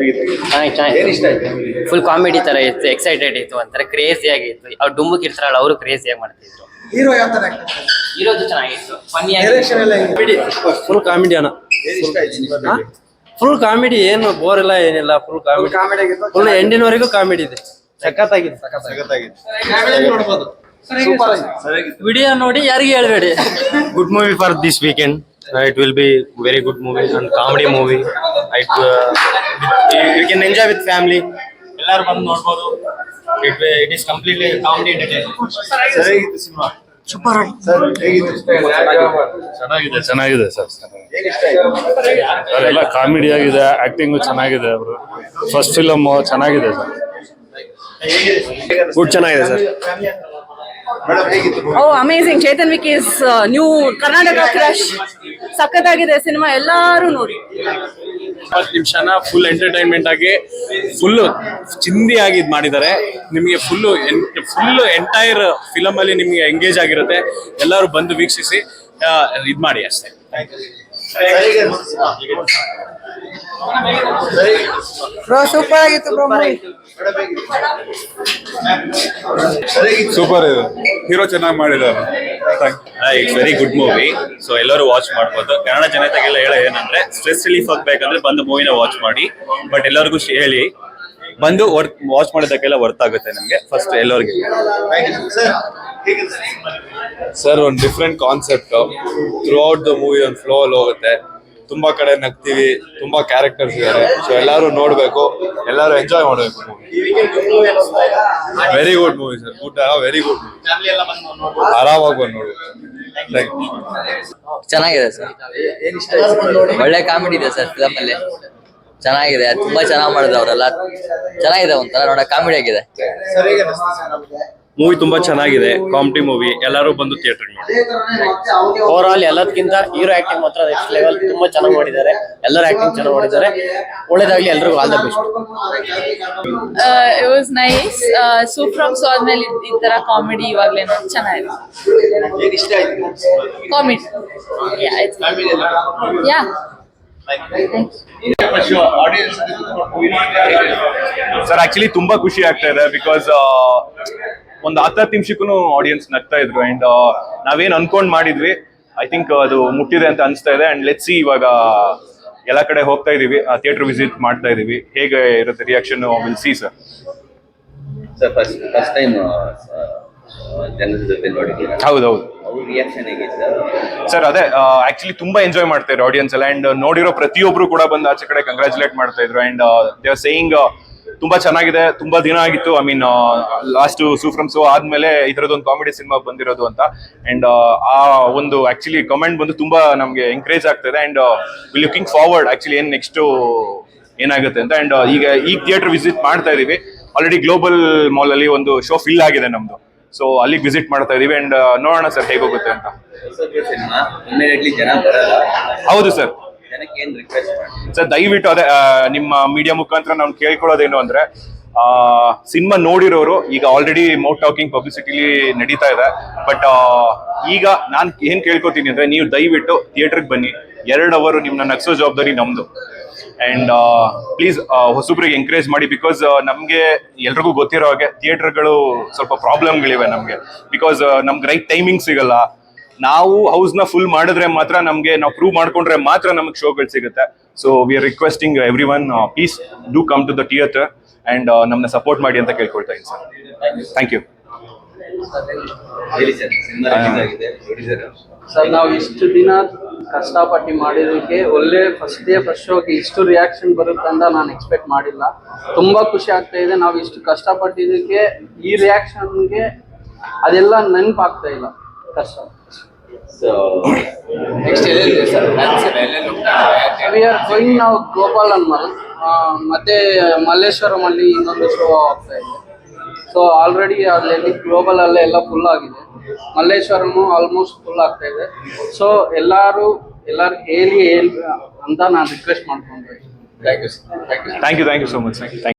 ಚೆನ್ನಾಗಿ ಚೆನ್ನಾಗಿ full comedy ತರ ಇತ್ತು ಎಕ್ಸೈಟೆಡ್ ಇತ್ತು ಒಂಥರ ಕ್ರೇಜಿ ಆಗಿತ್ತು. ಅವ್ರು ಡುಮ್ಮಕ್ ಇರ್ತಾರಲ್ಲ ಅವರು ಕ್ರೇಜಿಯಾಗಿ ಮಾಡ್ತಿದ್ರು. ಹೀರೋ ಯಾವ ತರ ಇರೋದು ಚೆನ್ನಾಗಿತ್ತು ಫನ್ನಿ ಡೈರೆಕ್ಷನ್ ಎಲ್ಲ ಫುಲ್ ಕಾಮಿಡಿ ಅಣ್ಣ. ಏನ್ ಇಷ್ಟ ಆಯ್ತು ಸಿನಿಮಾದಲ್ಲಿ? ಫುಲ್ ಕಾಮಿಡಿ ಏನು ಬೋರ್ ಇಲ್ಲ ಏನಿಲ್ಲ ಫುಲ್ ಕಾಮಿಡಿ ಫುಲ್ ಎಂಡಿನವರೆಗೂ ಕಾಮಿಡಿ ಇದೆ. ಸಖತ್ತಾಗಿದೆ. ನೋಡ್ಬೋದು? ಸೂಪರ್ ಆಗಿದೆ ವಿಡಿಯೋ ನೋಡಿ ಯಾರಿಗೆ ಹೇಳ್ಬೇಡಿ. Good movie for this weekend it will be very good movie and comedy comedy you can enjoy with can enjoy with family. ಎಲ್ಲರೂ ಬಂದು ನೋಡ್ಬೋದು. It it is completely comedy entertainment cinema. Super ಚೆನ್ನಾಗಿದೆ ಚೆನ್ನಾಗಿದೆ sir. ಎಲ್ಲ comedy ಆಗಿದೆ acting ಚೆನ್ನಾಗಿದೆ ಅವರು. First film ಚೆನ್ನಾಗಿದೆ ಸರ್. ಗುಡ್ ಚೆನ್ನಾಗಿದೆ sir. Oh amazing Chetan ವಿಕೀಸ್ new Karnataka crush ಸಖತ್ತಾಗಿದೆ ಸಿನಿಮಾ ಎಲ್ಲಾರು ನೋಡಿ. ಇಪ್ಪತ್ತು ನಿಮಿಷನ ಫುಲ್ ಎಂಟರ್ಟೈನ್ಮೆಂಟ್ ಆಗಿ ಫುಲ್ ಚಿಂದಿ ಆಗಿ ಇದ್ ಮಾಡಿದ್ದಾರೆ. ನಿಮಗೆ ಫುಲ್ಲು ಫುಲ್ ಎಂಟೈರ್ ಫಿಲಮ್ ಅಲ್ಲಿ ನಿಮಗೆ ಎಂಗೇಜ್ ಆಗಿರುತ್ತೆ. ಎಲ್ಲರೂ ಬಂದು ವೀಕ್ಷಿಸಿ ಇದು ಮಾಡಿ ಅಷ್ಟೇ. ಸೂಪರ್ ಆಗಿತ್ತು ಬ್ರೋ ಸೂಪರ್ ಇದೆ. ಹೀರೋ ಚೆನ್ನಾಗಿ ಮಾಡಿದ್ದಾರೆ. It's very good movie so ಎಲ್ಲರೂ ವಾಚ್ ಮಾಡ್ಬೋದು. ಕನ್ನಡ ಜನತೆಗೆಲ್ಲ ಹೇಳ ಏನಂದ್ರೆ ಸ್ಟ್ರೆಸ್ ರಿಲೀಫ್ ಆಗ್ಬೇಕಂದ್ರೆ ಬಂದು ಮೂವಿನ ವಾಚ್ ಮಾಡಿ. ಬಟ್ ಎಲ್ಲರಿಗೂ ಹೇಳಿ ಬಂದು ವರ್ಕ್ ವಾಚ್ ಮಾಡೋದಕ್ಕೆಲ್ಲ ವರ್ತ್ ಆಗುತ್ತೆ ನಮಗೆ. ಫಸ್ಟ್ ಎಲ್ಲರಿಗೆ. ಸರ್ ಒಂದು different concept throughout the movie ಒಂದು ಫ್ಲೋ ಅಲ್ಲಿ ಹೋಗುತ್ತೆ. ತುಂಬಾ ಕಡೆ ನಗ್ತೀವಿ ತುಂಬಾ ಕ್ಯಾರೆಕ್ಟರ್ಸ್ ಇದ್ದಾರೆ ಸೊ ಎಲ್ಲರೂ ನೋಡ್ಬೇಕು ಎಲ್ಲರೂ ಎಂಜಾಯ್ ಮಾಡ್ಬೇಕು ವೆರಿ ಗುಡ್ ಮೂವಿ ಸರ್ ಊಟ ವೆರಿ ಗುಡ್ ಆರಾಮಾಗಿ ಬಂದು ನೋಡ್ಬೇಕು. ಥ್ಯಾಂಕ್ ಚೆನ್ನಾಗಿದೆ ಸರ್. ಏನ್ ಇಷ್ಟ ಆಯ್ತು ಒಳ್ಳೆ ಕಾಮಿಡಿ ಇದೆ ಸರ್ ಫಿಲಮ್ ಅಲ್ಲಿ ಚೆನ್ನಾಗಿದೆ ತುಂಬಾ ಚೆನ್ನಾಗಿ ಮಾಡಿದ್ರು ಅವರೆಲ್ಲ ಚೆನ್ನಾಗಿದೆ ಒಂಥರ ನೋಡ ಕಾಮಿಡಿ ಆಗಿದೆ. ಮೂವಿ ತುಂಬಾ ಚೆನ್ನಾಗಿದೆ ಕಾಮಿಡಿ ಮೂವಿ ಎಲ್ಲರೂ ಬಂದು ಥಿಯೇಟರ್ ನೋಡಿ. ಓವರ್ ಆಲ್ ಎಲ್ಲದಕ್ಕಿಂತ ಹೀರೋ ಆಕ್ಟಿಂಗ್ ಮಾತ್ರ ನೆಕ್ಸ್ಟ್ ಲೆವೆಲ್ ತುಂಬಾ ಚೆನ್ನಾಗಿ ಮಾಡಿದ್ದಾರೆ. ಎಲ್ಲರ ಆಕ್ಟಿಂಗ್ ಚೆನ್ನಾಗಿ ಮಾಡಿದ್ದಾರೆ. ಒಳ್ಳೇದಾಗ್ಲಿ ಎಲ್ರಿಗೂ all the best it was nice ಸೂಫ್ರಮ್ಸ್ ಆದ್ಮೇಲೆ ಈ ತರ ಕಾಮಿಡಿ ಇವಾಗ್ಲೇನು ಚೆನ್ನಾಗಿದೆ. ಏನ್ ಇಷ್ಟ ಆಯ್ತು ಕಾಮಿಡಿ ಯಾ ಸರ್ ಆಕ್ಚುಲಿ ತುಂಬಾ ಖುಷಿ ಆಗ್ತಾ ಇದೆ ಬಿಕಾಸ್ ಒಂದು ಹತ್ತತ್ತು ನಿಮಿಷಕ್ಕೂ ಆಡಿಯನ್ಸ್ ನಗ್ತಾ ಇದ್ರು. ಅಂಡ್ ನಾವೇನ್ ಅನ್ಕೊಂಡ್ ಮಾಡಿದ್ವಿ. ಐ ಥಿಂಕ್ ಅದು ಮುಟ್ಟಿದೆ ಅಂತ ಅನಿಸ್ತಾ ಇದೆ. ಅಂಡ್ ಲೆಟ್ಸಿ ಇವಾಗ ಎಲ್ಲ ಕಡೆ ಹೋಗ್ತಾ ಇದೀವಿ. ಥಿಯೇಟರ್ ವಿಸಿಟ್ ಮಾಡ್ತಾ ಇದೀವಿ. ಹೇಗೆ ಇರುತ್ತೆ reaction will see sir sir first first time ಜನರ ಜೊತೆ ನೋಡಿದ್ದೀರಾ? ಹೌದೌದು. ಅವ್ರ ರಿಯಾಕ್ಷನ್ ಹೇಗಿತ್ತು ಸರ್ ಅದೇ ಆಕ್ಚುಲಿ ತುಂಬಾ ಎಂಜಾಯ್ ಮಾಡ್ತಾ ಇದ್ರು ಆಡಿಯನ್ಸ್ ಎಲ್ಲ. ಅಂಡ್ ನೋಡಿರೋ ಪ್ರತಿಯೊಬ್ರು ಕೂಡ ಬಂದು ಆಚೆ ಕಡೆ ಕಂಗ್ರಾಚುಲೇಟ್ ಮಾಡ್ತಾ ಇದ್ರು. ಅಂಡ್ ದೇ ಆರ್ ಸೇಯಿಂಗ್ ತುಂಬಾ ಚೆನ್ನಾಗಿದೆ ತುಂಬಾ ದಿನ ಆಗಿತ್ತು. ಐ ಮೀನ್ ಲಾಸ್ಟ್ ಸೂಫ್ರಮ್ ಸೋ ಆದ್ಮೇಲೆ ಇದರದೊಂದು ಕಾಮಿಡಿ ಸಿನಿಮಾ ಬಂದಿರೋದು ಅಂತ. ಅಂಡ್ ಆ ಒಂದು ಆಕ್ಚುಲಿ ಕಮೆಂಟ್ ಬಂದು ತುಂಬಾ ನಮ್ಗೆ ಎಂಕರೇಜ್ ಆಗ್ತದೆ. And we looking forward actually ಏನ್ ನೆಕ್ಸ್ಟ್ ಏನಾಗುತ್ತೆ ಅಂತ. ಅಂಡ್ ಈಗ ಈ ಥಿಯೇಟರ್ ವಿಸಿಟ್ ಮಾಡ್ತಾ ಇದೀವಿ. ಆಲ್ರೆಡಿ ಗ್ಲೋಬಲ್ ಮಾಲ್ ಅಲ್ಲಿ ಒಂದು ಶೋ ಫಿಲ್ ಆಗಿದೆ ನಮ್ದು. ಸೊ ಅಲ್ಲಿಗೆ ವಿಸಿಟ್ ಮಾಡ್ತಾ ಇದೀವಿ. ಅಂಡ್ ನೋಡೋಣ ಸರ್ ಹೇಗೋಗುತ್ತೆ ಅಂತ. ಹೌದು ಸರ್. ಸರ್ ದಯವಿಟ್ಟು ಅದೇ ಆ, ನಿಮ್ಮ ಮೀಡಿಯಾ ಮುಖಾಂತರ ನಾನು ಕೇಳ್ಕೊಳ್ಳೋದೇನು ಅಂದ್ರೆ ಸಿನಿಮಾ ನೋಡಿರೋರು ಈಗ ಆಲ್ರೆಡಿ ಮೌಟ್ ಟಾಕಿಂಗ್ ಪಬ್ಲಿಸಿಟಿಲಿ ನಡೀತಾ ಇದೆ. ಬಟ್ ಈಗ ನಾನು ಏನ್ ಕೇಳ್ಕೊತೀನಿ ಅಂದ್ರೆ ನೀವು ದಯವಿಟ್ಟು ಥಿಯೇಟರ್ಗೆ ಬನ್ನಿ. ಎರಡು ಅವರು ನಿಮ್ಮನ್ನ ನಕ್ಸೋ ಜವಾಬ್ದಾರಿ ನಮ್ದು. ಅಂಡ್ ಪ್ಲೀಸ್ ಹೊಸಬ್ರಿಗೆ ಎಂಕರೇಜ್ ಮಾಡಿ ಬಿಕಾಸ್ ನಮಗೆ ಎಲ್ರಿಗೂ ಗೊತ್ತಿರೋ ಹಾಗೆ ಥಿಯೇಟರ್ಗಳು ಸ್ವಲ್ಪ ಪ್ರಾಬ್ಲಮ್ಗಳಿವೆ ನಮಗೆ. ಬಿಕಾಸ್ ನಮ್ಗೆ ರೈಟ್ ಟೈಮಿಂಗ್ ಸಿಗಲ್ಲ. ನಾವು ಹೌಸ್ನ ಫುಲ್ ಮಾಡಿದ್ರೆ ಮಾತ್ರ ನಮ್ಗೆ ನಾವು ಪ್ರೂವ್ ಮಾಡ್ಕೊಂಡ್ರೆ ಮಾತ್ರ ನಮಗೆ ಶೋಗಳು ಸಿಗುತ್ತೆ. So we are requesting every one please do come to the theatre and ನಮ್ಮನ್ನ ಸಪೋರ್ಟ್ ಮಾಡಿ ಅಂತ ಕೇಳ್ಕೊಳ್ತಾ ಇದ್ದೀನಿ ಸರ್. ಥ್ಯಾಂಕ್ ಯು ಸರ್, ನಾವು ಇಷ್ಟು ದಿನ ಕಷ್ಟಪಟ್ಟು ಮಾಡಿದಕ್ಕೆ ಒಳ್ಳೆ ಫಸ್ಟ್ ಡೇ ಫಸ್ಟ್ ಶೋಗೆ ಇಷ್ಟು ರಿಯಾಕ್ಷನ್ ಬರುತ್ತೆ ಅಂತ ನಾನು ಎಕ್ಸ್ಪೆಕ್ಟ್ ಮಾಡಿಲ್ಲ. ತುಂಬಾ ಖುಷಿ ಆಗ್ತಾ ಇದೆ. ನಾವು ಇಷ್ಟು ಕಷ್ಟಪಟ್ಟಿದ್ದಕ್ಕೆ ಈ ರಿಯಾಕ್ಷನ್ಗೆ ಅದೆಲ್ಲ ನೆನಪಾಗ್ತಾ ಇಲ್ಲ. ಕಷ್ಟ. ಸೊ ನೆಕ್ಸ್ಟ್ ಎಲ್ಲಿದೆ ಸರ್ ವಿ ಆರ್ ಗೋಯಿಂಗ್ ನಾವು ಗೋಪಾಲ್ ಅನ್ಮಲ್ ಮತ್ತೆ ಮಲ್ಲೇಶ್ವರಂ ಅಲ್ಲಿ ಇನ್ನೊಂದು ಶೋ ಆಗ್ತಾ ಇದೆ. ಸೊ ಆಲ್ರೆಡಿ ಅಲ್ಲಿ ಗ್ಲೋಬಲ್ ಅಲ್ಲೇ ಎಲ್ಲ ಫುಲ್ ಆಗಿದೆ. ಮಲ್ಲೇಶ್ವರಮು ಆಲ್ಮೋಸ್ಟ್ ಫುಲ್ ಆಗ್ತಾ ಇದೆ. ಸೊ ಎಲ್ಲರೂ ಎಲ್ಲರೂ ಹೇಳಿ ಹೇಳಿ ಅಂತ ನಾನು ರಿಕ್ವೆಸ್ಟ್ ಮಾಡ್ಕೊಂಡ್ರೆ. Thank you thank you so much thank you